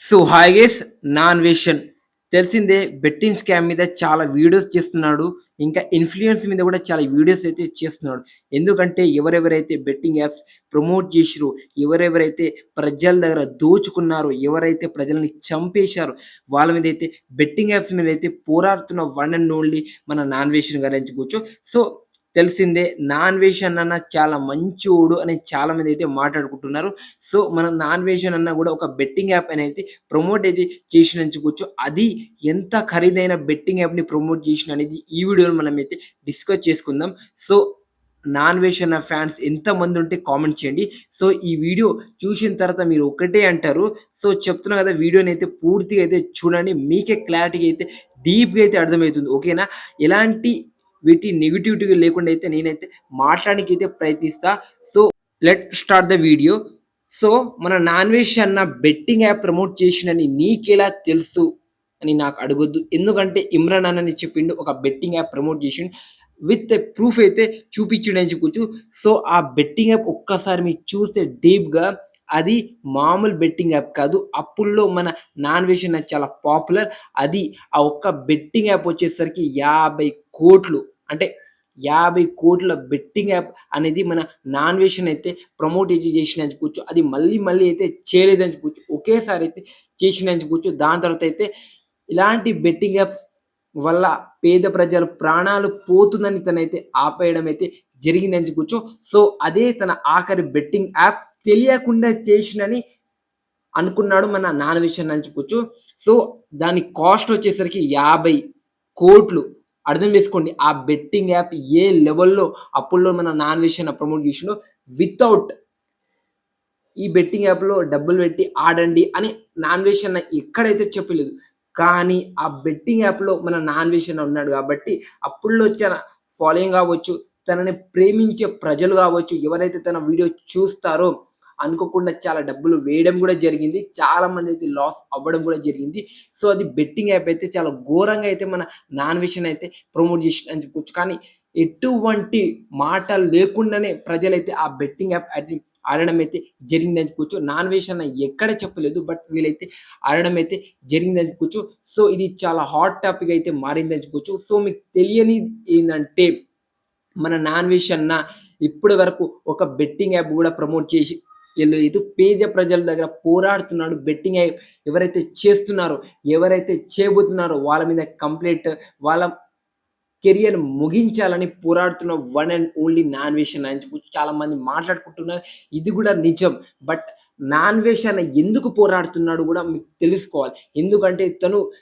So hi guys Naa Anveshana తెలిసిందే betting scam మీద చాలా వీడియోస్ చేస్తున్నాడు. ఇంకా ఇన్ఫ్లుయెన్స్ మీద కూడా చాలా వీడియోస్ అయితే చేస్తున్నాడు. ఎందుకంటే ఎవరెవరైతే బెట్టింగ్ యాప్స్ ప్రమోట్ చేసిరో ఎవరెవరైతే ప్రజల దగ్గర దోచుకున్నారో ఎవరైతే ప్రజల్ని చంపేశారో వాళ్ళ మీద అయితే బెట్టింగ్ యాప్స్ మీద అయితే పోరాడుతున్న వన్ అండ్ ఓన్లీ మన నాన్ వేషన్ గారించుకోవచ్చు సో తెలిసిందే నాన్ వెజ్ అన్న చాలా మంచోడు అని చాలా మంది అయితే మాట్లాడుకుంటున్నారు. సో మన నాన్ వెజ్ అన్న కూడా ఒక బెట్టింగ్ యాప్ అనేది ప్రమోట్ అయితే చేసిన అది ఎంత ఖరీదైన బెట్టింగ్ యాప్ని ప్రమోట్ చేసిన అనేది ఈ వీడియోలో మనం అయితే డిస్కస్ చేసుకుందాం. సో నాన్ వెజ్ అన్న ఫ్యాన్స్ ఎంతమంది ఉంటే కామెంట్ చేయండి. సో ఈ వీడియో చూసిన తర్వాత మీరు ఒకటే అంటారు. సో చెప్తున్నా కదా వీడియోని అయితే పూర్తిగా అయితే చూడండి. మీకే క్లారిటీగా అయితే డీప్గా అయితే అర్థమవుతుంది. ఓకేనా? ఎలాంటి వీటి నెగిటివిటీ లేకుండా అయితే నేనైతే మాట్లాడానికి అయితే ప్రయత్నిస్తా. So let start the video so మన నాన్ వెజ్ అన్న బెట్టింగ్ యాప్ ప్రమోట్ చేసినని నీకెలా తెలుసు అని నాకు అడగొద్దు. ఎందుకంటే ఇమ్రాన్ అన్నని చెప్పిండు ఒక బెట్టింగ్ యాప్ ప్రమోట్ చేసిండు. విత్ ప్రూఫ్ అయితే చూపించడం అని చెప్పొచ్చు. సో ఆ బెట్టింగ్ యాప్ ఒక్కసారి మీరు చూస్తే డీప్గా అది మామూలు బెట్టింగ్ యాప్ కాదు. అప్పుల్లో మన నాన్ వెజ్ అన్న చాలా పాపులర్ అది ఆ ఒక్క బెట్టింగ్ యాప్ వచ్చేసరికి యాభై కోట్లు అంటే యాభై కోట్ల బెట్టింగ్ యాప్ అనేది మన నాన్ వేషన్ అయితే ప్రమోట్ అయితే చేసిన చెప్పుకోవచ్చు అది మళ్ళీ మళ్ళీ అయితే చేయలేదని చెప్పుకోవచ్చు ఒకేసారి అయితే చేసిన చెప్పుకోవచ్చు దాని తర్వాత అయితే ఇలాంటి బెట్టింగ్ యాప్ వల్ల పేద ప్రజలు ప్రాణాలు పోతుందని తనైతే ఆపేయడం అయితే జరిగిందని చెప్పుకోవచ్చు సో అదే తన ఆఖరి బెట్టింగ్ యాప్ తెలియకుండా చేసినని అనుకున్నాడు మన నాన్ విషయం అని చెప్పుకోవచ్చు సో దాని కాస్ట్ వచ్చేసరికి యాభై కోట్లు అర్థం చేసుకోండి. ఆ బెట్టింగ్ యాప్ ఏ లెవెల్లో అప్పుల్లో మన నాన్ విషయాన్ని ప్రమోట్ చేసిండో వితౌట్ ఈ బెట్టింగ్ యాప్లో డబ్బులు పెట్టి ఆడండి అని నాన్ వెజ్ అన్న ఎక్కడైతే చెప్పలేదు. కానీ ఆ బెట్టింగ్ యాప్లో మన నాన్ వెజ్ అన్న ఉన్నాడు కాబట్టి అప్పుల్లో వచ్చిన ఫాలోయింగ్ కావచ్చు తనని ప్రేమించే ప్రజలు కావచ్చు ఎవరైతే తన వీడియో చూస్తారో అనుకోకుండా చాలా డబ్బులు వేయడం కూడా జరిగింది. చాలా మంది అయితే లాస్ అవ్వడం కూడా జరిగింది. సో అది బెట్టింగ్ యాప్ అయితే చాలా ఘోరంగా అయితే మన నాన్ విషన్ అయితే ప్రమోట్ చేసి అని చెప్పుకోవచ్చు. కానీ ఎటువంటి మాట లేకుండానే ప్రజలైతే ఆ బెట్టింగ్ యాప్ ఆడడం అయితే జరిగింది అని నాన్ వెజ్ అన్న ఎక్కడ చెప్పలేదు బట్ వీళ్ళైతే ఆడడం అయితే జరిగింది అని సో ఇది చాలా హాట్ టాపిక్ అయితే మారింది అని సో మీకు తెలియని ఏంటంటే మన నాన్ వెజ్ అన్న ఇప్పటి వరకు ఒక బెట్టింగ్ యాప్ కూడా ప్రమోట్ చేసి లేదు పేద ప్రజల దగ్గర పోరాడుతున్నాడు బెట్టింగ్ ఎవరైతే చేస్తున్నారో ఎవరైతే చేయబోతున్నారో వాళ్ళ మీద కంప్లీట్ వాళ్ళ కెరియర్ ముగించాలని పోరాడుతున్న one and only non veg అని చెప్పి చాలా మంది మాట్లాడుకుంటున్నారు. ఇది కూడా నిజం. బట్ నాన్ వెజ్ అని ఎందుకు పోరాడుతున్నాడు కూడా మీకు తెలుసుకోవాలి. ఎందుకంటే తను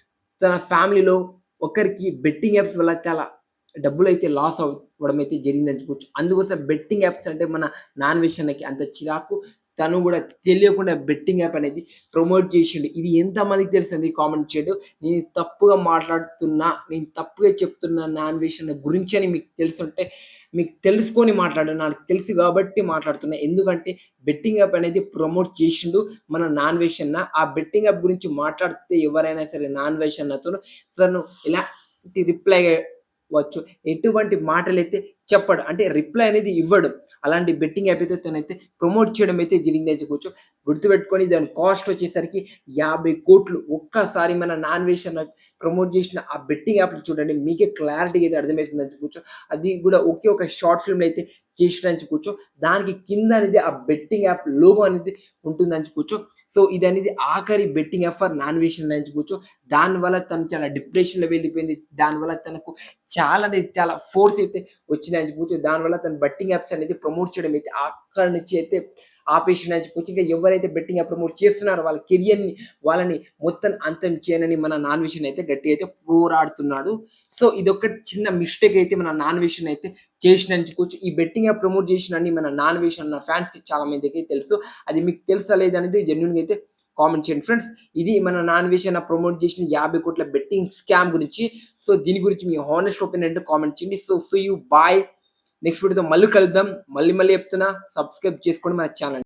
తన ఫ్యామిలీలో ఒకరికి బెట్టింగ్ యాప్స్ వల్ల చాలా డబ్బులు అయితే లాస్ అవ్వడం అయితే జరిగిందని చెప్పొచ్చు. అందుకోసం బెట్టింగ్ యాప్స్ అంటే మన నాన్ వెజ్ అన్నకి అంత చిరాకు తను కూడా తెలియకుండా బెట్టింగ్ యాప్ అనేది ప్రమోట్ చేసిండు. ఇది ఎంతమందికి తెలిసింది కామెంట్ చేయడు. నేను తప్పుగా మాట్లాడుతున్నా నేను తప్పుగా చెప్తున్నా నాన్ అన్వేషణ గురించి అని మీకు తెలుసుంటే మీకు తెలుసుకొని మాట్లాడు నాకు తెలుసు కాబట్టి మాట్లాడుతున్నా. ఎందుకంటే బెట్టింగ్ యాప్ అనేది ప్రమోట్ చేసిండు మన నాన్ వెజ్ అన్న ఆ బెట్టింగ్ యాప్ గురించి మాట్లాడితే ఎవరైనా సరే నాన్ వెజ్ అన్నతో సార్ ఇలాంటి రిప్లై వచ్చు ఎటువంటి మాటలు అయితే చెప్పడు. అంటే రిప్లై అనేది ఇవ్వడు. అలాంటి బెట్టింగ్ యాప్ అయితే తనైతే ప్రమోట్ చేయడం అయితే జరిగింది చెప్పుకోవచ్చు గుర్తుపెట్టుకొని దాని కాస్ట్ వచ్చేసరికి యాభై కోట్లు ఒక్కసారి మన నాన్ వెజ్ అన్న ప్రమోట్ చేసిన ఆ బెట్టింగ్ యాప్ చూడండి. మీకే క్లారిటీగా అయితే అర్థమవుతుంది కూర్చో అది కూడా ఒకే ఒక షార్ట్ ఫిల్మ్ అయితే చేసిన కూర్చో దానికి కింద అనేది ఆ బెట్టింగ్ యాప్ లోగో అనేది ఉంటుందని కూర్చో సో ఇది అనేది ఆఖరి betting app for non veg అని కూర్చో దానివల్ల తను చాలా డిప్రెషన్లో వెళ్ళిపోయింది. దానివల్ల తనకు చాలా చాలా ఫోర్స్ అయితే వచ్చిందని కూర్చో దానివల్ల తన బెట్టింగ్ యాప్స్ అనేది ప్రమోట్ చేయడం అయితే అక్కడ నుంచి అయితే ఆపేసిన అని చెప్పుకోవచ్చు ఇంకా ఎవరైతే బెట్టింగ్ ప్రమోట్ చేస్తున్నారో వాళ్ళ కెరియర్ని వాళ్ళని మొత్తం అంతం చేయనని మన నాన్ విషన్ అయితే గట్టి అయితే పోరాడుతున్నాడు. సో ఇది ఒక చిన్న మిస్టేక్ అయితే మన నాన్ విషన్ అయితే చేసిన చెప్పుకోవచ్చు ఈ బెట్టింగ్ యాప్ ప్రమోట్ చేసిన మన నాన్ విషన్ నా ఫ్యాన్స్కి చాలా మందికి తెలుసు. అది మీకు తెలుసా లేదనేది జెన్యున్గా అయితే కామెంట్ చేయండి ఫ్రెండ్స్ ఇది మన నాన్ విషయం ప్రమోట్ చేసిన యాభై కోట్ల బెట్టింగ్ స్కామ్ గురించి. సో దీని గురించి మీ హానెస్ట్ ఒపీనియన్ కామెంట్ చేయండి. So so you bye next వీడియోతో మళ్ళీ కలుద్దాం. మళ్ళీ మళ్ళీ చెప్తున్నా. సబ్స్క్రైబ్ చేసుకోండి మన ఛానల్